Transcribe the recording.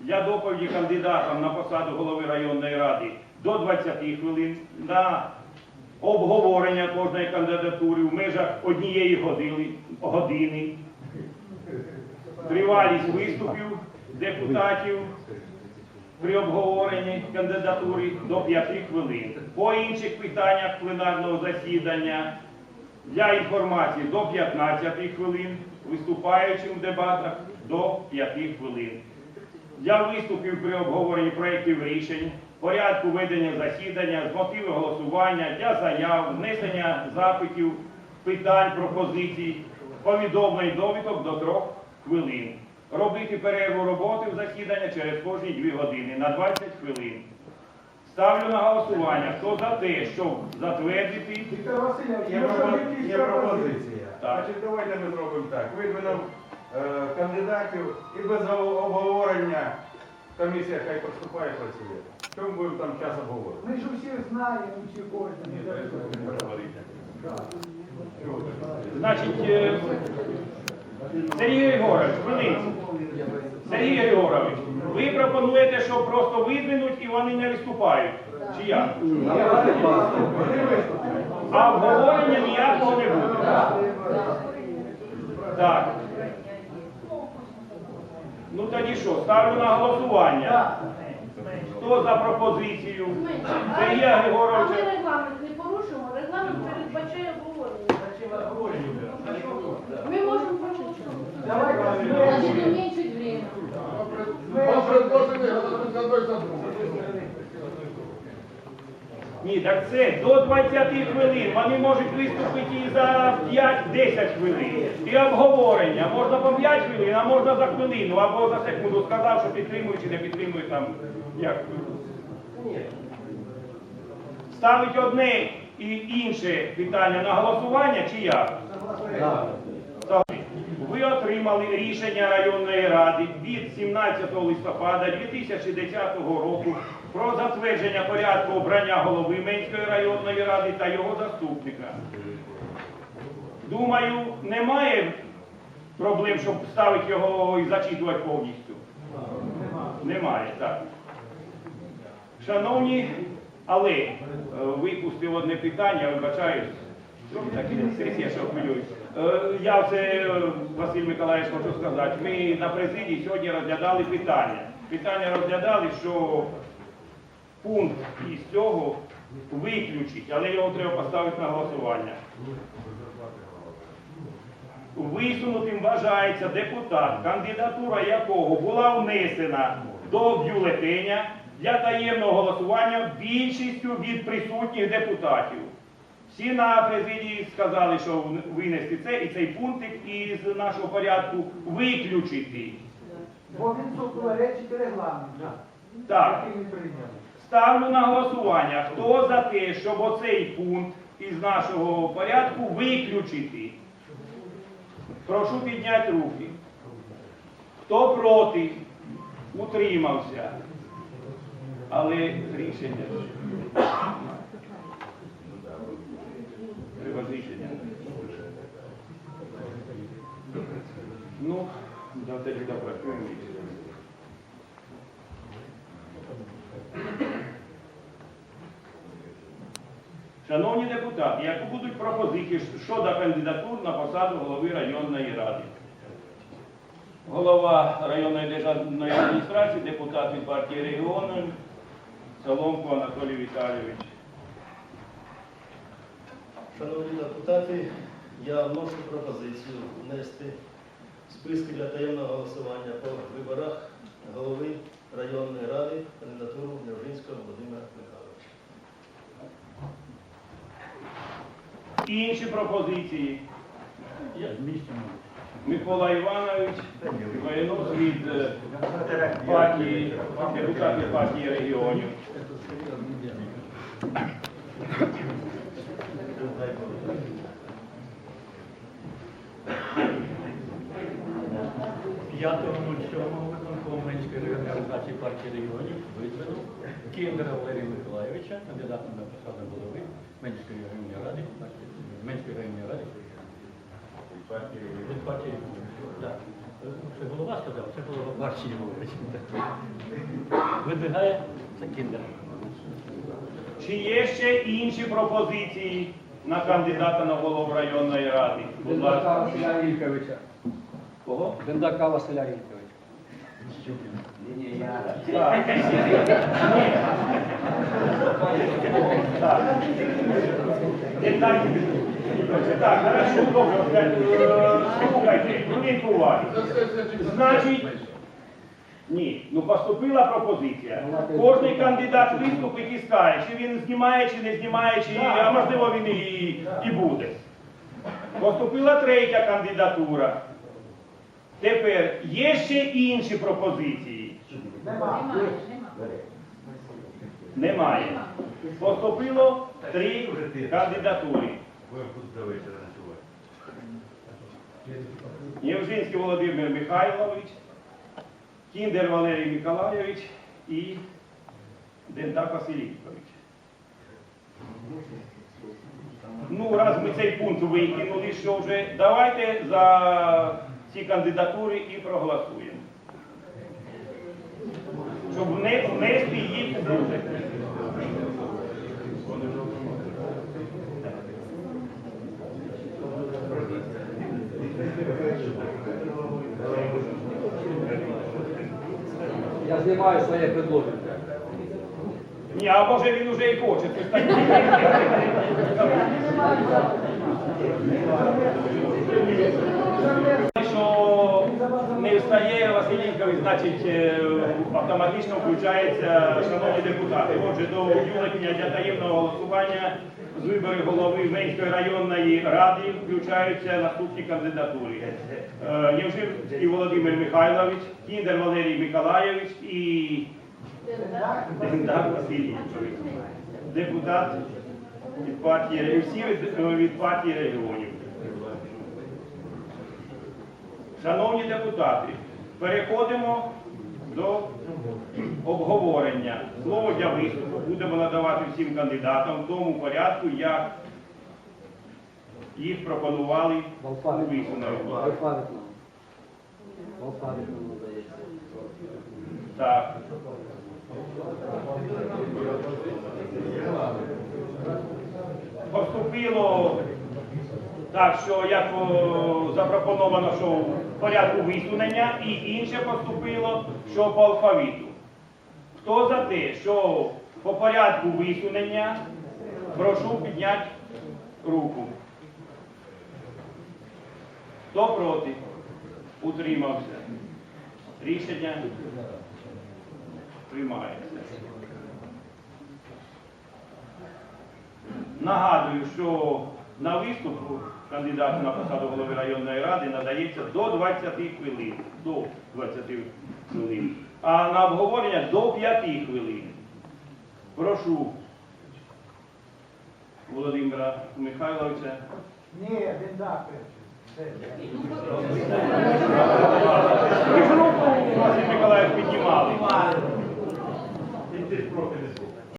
для доповіді кандидатам на посаду голови районної ради до 20 хвилин, на обговорення кожної кандидатури в межах однієї години, тривалість виступів депутатів при обговоренні кандидатури до 5 хвилин. По інших питаннях пленарного засідання для інформації до 15 хвилин, виступаючим в дебатах до 5 хвилин. Для виступів при обговоренні проєктів рішень, порядку ведення засідання, з мотивів голосування, для заяв, внесення запитів, питань, пропозицій, повідомлень, довідок до 3 хвилин. Робити перерву роботи в засідання через кожні 2 години на 20 хвилин. Ставлю на голосування, хто за те, щоб затвердити Віктор Васильович, Є, пропо- є пропозиція. Так. Значить, давайте ми зробимо так. Видвинемо е, кандидатів і без обговорення комісія хай поступає працює. Що ми будемо там час обговорювати? Ми ж усі знаємо, всі кожен. Значить, е, Сергій Григорович, хвилинку. Сергій Григорович, ви пропонуєте, що просто видвинуть і вони не виступають? Чи як? А обговорення ніякого не буде. Так. Ну тоді що, ставлю на голосування. Хто за пропозицію? Сергія А Григоровича. ми регламент не порушимо, регламент передбачає обговорення. Ми можемо проголосувати. Давайте Значить, уменьшить время. Ні, так це до 20 хвилин. Вони можуть виступити і за 5-10 хвилин. І обговорення. Можна по 5 хвилин, а можна за хвилину або за секунду. Сказав, що підтримує чи не підтримує там. Як? Ставить одне і інше питання на голосування чи як? Ви отримали рішення районної ради від 17 листопада 2010 року про затвердження порядку обрання голови Менської районної ради та його заступника. Думаю, немає проблем, щоб ставити його і зачитувати повністю. Немає, так. Шановні, але е, випустив одне питання, вибачаюсь. Такі сесія, що хвилююсь. Е, Я це, е, Василь Миколаївич, хочу сказати. Ми на президії сьогодні розглядали питання. Питання розглядали, що пункт із цього виключить, але його треба поставити на голосування. Висунутим вважається депутат, кандидатура якого була внесена до бюлетеня для таємного голосування більшістю від присутніх депутатів. Всі на президії сказали, що винести це і цей пунктик із нашого порядку виключити. Бо він суперечить регламент. Так. Ставлю на голосування. Хто за те, щоб оцей пункт із нашого порядку виключити? Прошу підняти руки. Хто проти? Утримався. Але рішення. Треба рішення. Ну, давайте допрацюємо Шановні депутати, які будуть пропозиції щодо кандидатур на посаду голови районної ради? Голова районної державної адміністрації, депутат від партії регіону, Соломко Анатолій Віталійович. Шановні депутати, я вношу пропозицію внести списки для таємного голосування по виборах голови районної ради кандидатуру Невжинського Володимира Михайловича. Інші пропозиції. Микола Іванович, воєнос від е, партії, депутат від партії регіонів. виконкому Менської організації партії регіонів видвинув Кіндера Валерія Миколаєвича, кандидатом на посаду голови Менської районної ради, Менської районної ради. Від партії. Так. Це голова сказав, це було Марчі Євович. Видвигає це кіндер. Чи є ще інші пропозиції на кандидата на голову районної ради? Будь ласка. Василя Ільковича. Кого? Бендака Василя Ільковича. Так. Так. Так. Хорошо, добре. Е, Слухайте, хвилинку уваги. Значить, ні, ну поступила пропозиція. Кожний кандидат виступить і скаже, чи він знімає, чи не знімає, чи, а можливо він і, і буде. Поступила третя кандидатура. Тепер є ще інші пропозиції. Нема. Немає. Поступило три кандидатури. Євжинський Володимир Михайлович, Кіндер Валерій Миколайович і Дентак Василь Ну, раз ми цей пункт викинули, що вже, давайте за ці кандидатури і проголосуємо. Щоб внести їх в бюджет. Я знімаю своє предложення. Ні, а може він уже і хоче. це ж так. Що не встає Василівкович, значить е, автоматично включається шановні депутати. Отже, до бюлетня для таємного голосування з виборів голови Менської районної ради включаються наступні кандидатури. Е, Євжинський Володимир Михайлович, Кіндер Валерій Миколайович і Дендар Василь Вікторович. Депутат від партії, всі від, від партії регіонів. Шановні депутати, переходимо до обговорення. Слово для виступу будемо надавати всім кандидатам в тому порядку, як їх пропонували у надається. Так. Поступило так, що як запропоновано, що порядку висунення, і інше поступило, що по алфавіту. Хто за те, що по порядку висунення, прошу підняти руку. Хто проти? Утримався. Рішення приймається. Нагадую, що на виступ кандидату на посаду голови районної ради надається до 20 хвилин. До 20 хвилин. А на обговорення до 5 хвилин. Прошу Володимира Михайловича. Ні, він так. Ви ж руку, Василь Миколаївич, піднімали.